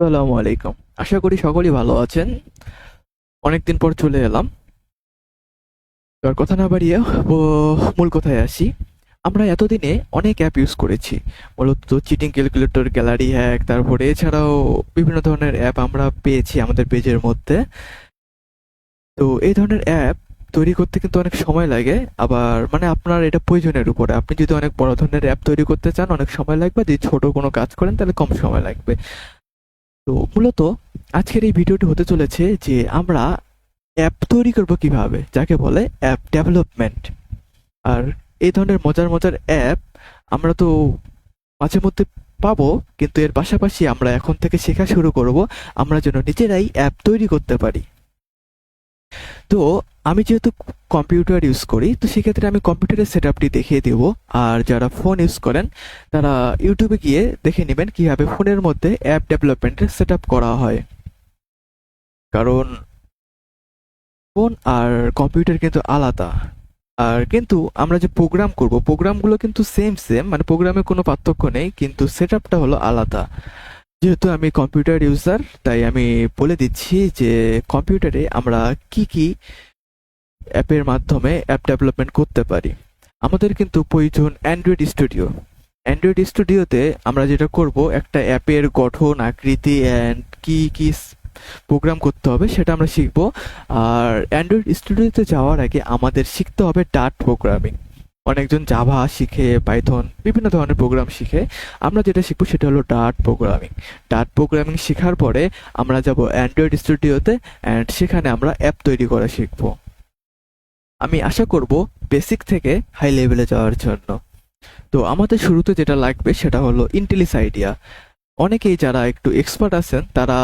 আসসালামু আলাইকুম। আশা করি সকলেই ভালো আছেন। অনেকদিন পর চলে এলাম। এবার কথা না বাড়িয়ে মূল কথায় আসি। আমরা এতদিনে অনেক অ্যাপ ইউজ করেছি। মূলত চিটিং ক্যালকুলেটর গ্যালারি হ্যাক তারপরে এছাড়াও বিভিন্ন ধরনের অ্যাপ আমরা পেয়েছি আমাদের পেজের মধ্যে। তো এই ধরনের অ্যাপ তৈরি করতে কিন্তু অনেক সময় লাগে। আবার মানে আপনার এটা প্রয়োজনের উপরে। আপনি যদি অনেক বড় ধরনের অ্যাপ তৈরি করতে চান, অনেক সময় লাগবে। যদি ছোট কোনো কাজ করেন, তাহলে কম সময় লাগবে। তো মূলত আজকের এই ভিডিওটি হতে চলেছে যে আমরা অ্যাপ তৈরি করব কীভাবে, যাকে বলে অ্যাপ ডেভেলপমেন্ট। আর এই ধরনের মজার মজার অ্যাপ আমরা তো মাঝে মধ্যে পাবো, কিন্তু এর পাশাপাশি আমরা এখন থেকে শেখা শুরু করব, আমরা যেন নিজেরাই অ্যাপ তৈরি করতে পারি। তো আমি যেহেতু কম্পিউটার ইউজ করি, তো সেক্ষেত্রে আমি কম্পিউটারের সেট আপটি দেখিয়ে দেব। আর যারা ফোন ইউজ করেন, তারা ইউটিউবে গিয়ে দেখে নেবেন কীভাবে ফোনের মধ্যে অ্যাপ ডেভেলপমেন্টের সেট করা হয়। কারণ ফোন আর কম্পিউটার কিন্তু আলাদা। আর কিন্তু আমরা যে প্রোগ্রাম করব প্রোগ্রামগুলো কিন্তু সেম সেম মানে প্রোগ্রামে কোনো পার্থক্য নেই, কিন্তু সেট আপটা হলো আলাদা। যেহেতু আমি কম্পিউটার ইউজার তাই আমি বলে দিচ্ছি যে কম্পিউটারে আমরা কি কি অ্যাপের মাধ্যমে অ্যাপ ডেভেলপমেন্ট করতে পারি। আমাদের কিন্তু প্রয়োজন অ্যান্ড্রয়েড স্টুডিও অ্যান্ড্রয়েড স্টুডিওতে আমরা যেটা করব, একটা অ্যাপের গঠন, আকৃতি অ্যান্ড কি কি প্রোগ্রাম করতে হবে সেটা আমরা শিখব। আর অ্যান্ড্রয়েড স্টুডিওতে যাওয়ার আগে আমাদের শিখতে হবে ডাট প্রোগ্রামিং অনেকজন জাভা শিখে পাইথন বিভিন্ন ধরনের প্রোগ্রাম শিখে। আমরা যেটা শিখব সেটা হলো ডাট প্রোগ্রামিং ডাট প্রোগ্রামিং শেখার পরে আমরা যাব অ্যান্ড্রয়েড স্টুডিওতে অ্যান্ড সেখানে আমরা অ্যাপ তৈরি করা শিখব। আমি আশা করব বেসিক থেকে হাই লেভেলে যাওয়ার জন্য। তো আমাদের শুরুতে যেটা লাগবে সেটা হলো ইন্টেলিস আইডিয়া অনেকেই যারা একটু এক্সপার্ট আছেন, তারা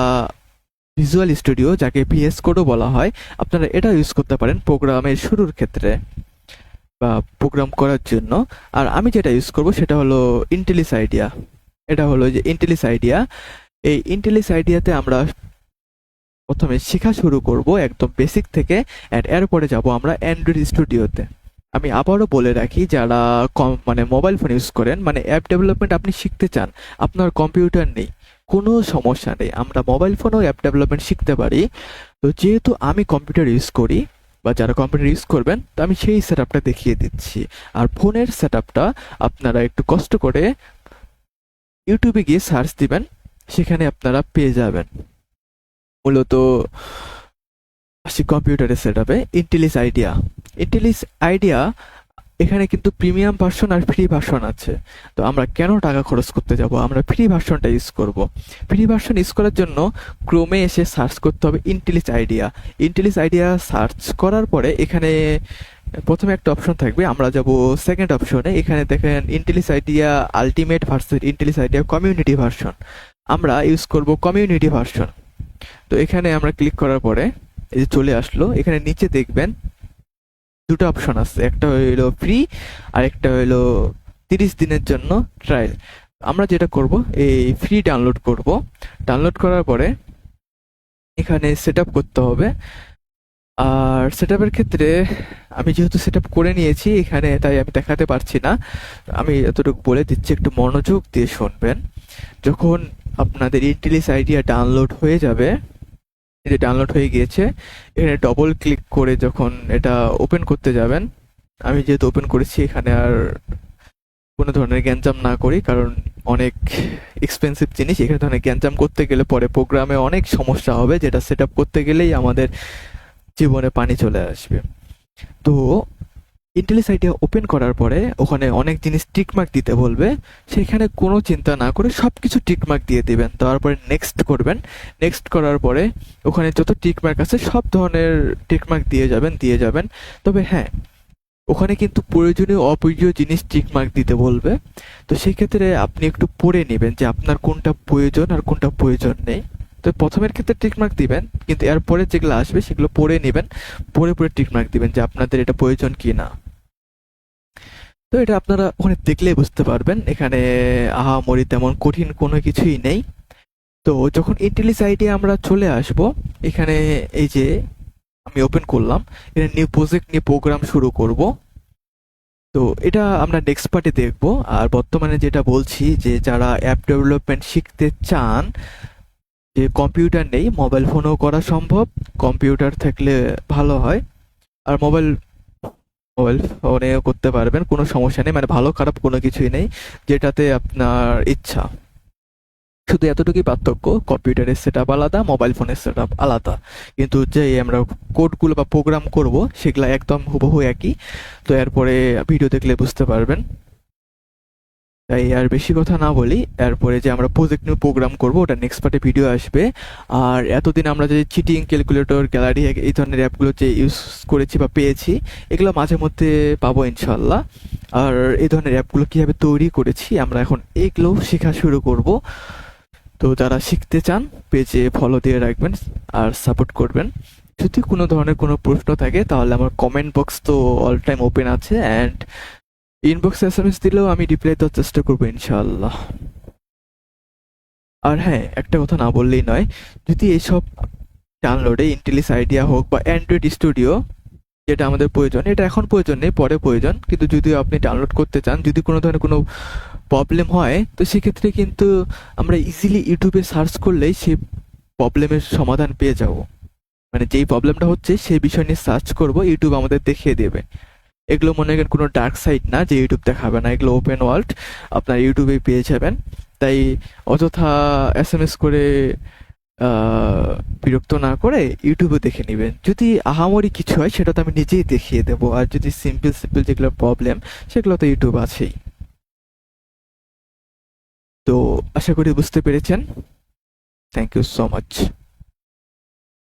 ভিজুয়াল স্টুডিও যাকে ভিএস কোডও বলা হয়, আপনারা এটা ইউজ করতে পারেন প্রোগ্রামের শুরুর ক্ষেত্রে। বা প্রোগ্রাম করার জন্য। আর আমি যেটা ইউজ করব সেটা হলো ইন্টেলিস আইডিয়া এটা হলো যে ইন্টেলিস আইডিয়া এই ইন্টেলিস আইডিয়াতে আমরা প্রথমে শেখা শুরু করব একদম বেসিক থেকে অ্যান্ড এরপরে যাব আমরা অ্যান্ড্রয়েড স্টুডিওতে আমি আবারও বলে রাখি, যারা কম মানে মোবাইল ফোন ইউজ করেন মানে অ্যাপ ডেভেলপমেন্ট আপনি শিখতে চান, আপনার কম্পিউটার নেই, কোনো সমস্যা নেই। আমরা মোবাইল ফোনেও অ্যাপ ডেভেলপমেন্ট শিখতে পারি। তো যেহেতু আমি কম্পিউটার ইউজ করি বা যারা কম্পিউটার ইউজ করবেন, তো আমি সেই সেট দেখিয়ে দিচ্ছি। আর ফোনের সেট আপনারা একটু কষ্ট করে ইউটিউবে গিয়ে সার্চ দিবেন, সেখানে আপনারা পেয়ে যাবেন। মূলত আসি কম্পিউটারের সেট আপে ইন্টেলিস আইডিয়া ইন্টেলিস আইডিয়া এখানে কিন্তু প্রিমিয়াম ভার্সন আর ফ্রি ভার্সন আছে। তো আমরা কেন টাকা খরচ করতে যাব? আমরা ফ্রি ভার্সনটা ইউজ করব। ফ্রি ভার্সন ইউজ করার জন্য ক্রোমে এসে সার্চ করতে হবে IntelliJ IDEA IntelliJ IDEA search করার পরে এখানে প্রথমে একটা অপশন থাকবে, আমরা যাব সেকেন্ড অপশনে এখানে দেখেন IntelliJ IDEA ultimate version IntelliJ IDEA community version আমরা ইউজ করব কমিউনিটি ভার্সন তো এখানে আমরা ক্লিক করার পরে এই যে চলে আসলো, এখানে নিচে দেখবেন দুটো অপশন আছে। একটা হইল ফ্রি আর একটা হইল তিরিশ দিনের জন্য ট্রায়াল আমরা যেটা করব, এই ফ্রি ডাউনলোড করব। ডাউনলোড করার পরে এখানে সেট করতে হবে। আর সেট ক্ষেত্রে আমি যেহেতু সেট করে নিয়েছি এখানে, তাই আমি দেখাতে পারছি না। আমি এতটুকু বলে দিচ্ছি, একটু মনোযোগ দিয়ে শুনবেন। যখন আপনাদের ইন্টেলিস আইডিয়া ডাউনলোড হয়ে যাবে এটা ডাউনলোড হয়ে গিয়েছে, এখানে ডবল ক্লিক করে যখন এটা ওপেন করতে যাবেন, আমি যেহেতু ওপেন করেছি, এখানে আর কোনো ধরনের গ্যাঞ্জাম না করি, কারণ অনেক এক্সপেন্সিভ জিনিস। এখানে ধরনের গ্যাঞ্জাম করতে গেলে পরে প্রোগ্রামে অনেক সমস্যা হবে, যেটা সেট করতে গেলেই আমাদের জীবনে পানি চলে আসবে। তো ইন্টেলিস আইডিয়া ওপেন করার পরে ওখানে অনেক জিনিস টিকমার্ক দিতে বলবে, সেখানে কোনো চিন্তা না করে সব কিছু টিকমার্ক দিয়ে দেবেন। তারপরে নেক্সট করবেন। নেক্সট করার পরে ওখানে যত টিকমার্ক আছে সব ধরনের টিকমার্ক দিয়ে যাবেন দিয়ে যাবেন। তবে হ্যাঁ ওখানে কিন্তু প্রয়োজনীয় অপ্রয়োজনীয় জিনিস টিকমার্ক দিতে বলবে। তো সেই ক্ষেত্রে আপনি একটু পড়ে নেবেন যে আপনার কোনটা প্রয়োজন আর কোনটা প্রয়োজন নেই। তো প্রথমের ক্ষেত্রে টিকমার্ক দিবেন, কিন্তু এরপরে যেগুলো আসবে সেগুলো পড়ে নেবেন, পড়ে পড়ে টিকমার্ক দিবেন যে আপনাদের এটা প্রয়োজন কি না তো এটা আপনারা ওখানে দেখলেই বুঝতে পারবেন, এখানে আহামরি তেমন কঠিন কোনো কিছুই নেই। তো যখন ইন্টেলিস আইডিয়া আমরা চলে আসব, এখানে এই যে আমি ওপেন করলাম এটা নিউ প্রজেক্ট নিয়ে প্রোগ্রাম শুরু করব। তো এটা আমরা নেক্সট পার্টে দেখব, আর বর্তমানে যেটা বলছি যে যারা অ্যাপ ডেভেলপমেন্ট শিখতে চান যে কম্পিউটার নেই, মোবাইল ফোনেও করা সম্ভব, কম্পিউটার থাকলে ভালো হয়। আর মোবাইল মোবাইল ফোনেও করতে পারবেন, কোনো সমস্যা নেই মানে ভালো, খারাপ কোনো কিছুই নেই, যেটাতে আপনার ইচ্ছা। শুধু এতটুকুই পার্থক্য, কম্পিউটারের সেট আপ আলাদা, মোবাইল ফোনের সেট আপ আলাদা। কিন্তু যে আমরা কোডগুলো বা প্রোগ্রাম করব, সেগুলো একদম হুবহু একই। তো এরপরে ভিডিও দেখলে বুঝতে পারবেন। তাই আর বেশি কথা না বলি, এরপরে যে আমরা প্রজেক্ট নিয়ে প্রোগ্রাম করব, ওটা নেক্সট পার্টে ভিডিও আসবে। আর এতদিন আমরা যে চিটিং ক্যালকুলেটর গ্যালারি এই ধরনের অ্যাপগুলো যে ইউজ করেছি বা পেয়েছি, এগুলো মাঝে মধ্যে পাবো ইনশাল্লাহ আর এই ধরনের অ্যাপগুলো কীভাবে তৈরি করেছি, আমরা এখন এগুলো শেখা শুরু করব। তো যারা শিখতে চান পেজে ফলো দিয়ে রাখবেন আর সাপোর্ট করবেন। যদি কোনো ধরনের কোনো প্রশ্ন থাকে, তাহলে আমার কমেন্ট বক্স তো অল টাইম ওপেন আছে অ্যান্ড ইনবক্সে এস এম এস দিলেও আমি রিপ্লাই দেওয়ার চেষ্টা করব ইনশাল্লাহ আর হ্যাঁ একটা কথা না বললেই নয়, যদি এইসব ডাউনলোডে ইন্টেলিস আইডিয়া হোক বা অ্যান্ড্রয়েড স্টুডিও যেটা আমাদের প্রয়োজন, এটা এখন প্রয়োজন নেই, পরে প্রয়োজন, কিন্তু যদি আপনি ডাউনলোড করতে চান, যদি কোনো ধরনের কোনো প্রবলেম হয়, তো সেক্ষেত্রে কিন্তু আমরা ইজিলি ইউটিউবে সার্চ করলেই সেই প্রবলেমের সমাধান পেয়ে যাব। মানে যেই প্রবলেমটা হচ্ছে সেই বিষয় নিয়ে সার্চ করব ইউটিউব আমাদের দেখিয়ে দেবে। এগুলো মনে করেন কোনো ডার্ক সাইট না যে ইউটিউব দেখাবে না, এগুলো ওপেন ওয়ার্ল্ড আপনার ইউটিউবে পেয়ে যাবেন। তাই অযথা এস এম এস করে বিরক্ত না করে ইউটিউবে দেখে নেবেন। যদি আহামরি কিছু হয়, সেটা তো আমি নিজেই দেখিয়ে দেবো। আর যদি সিম্পল সিম্পল যেগুলো প্রবলেম সেগুলো তো ইউটিউব আছেই। তো আশা করি বুঝতে পেরেছেন। Thank you so much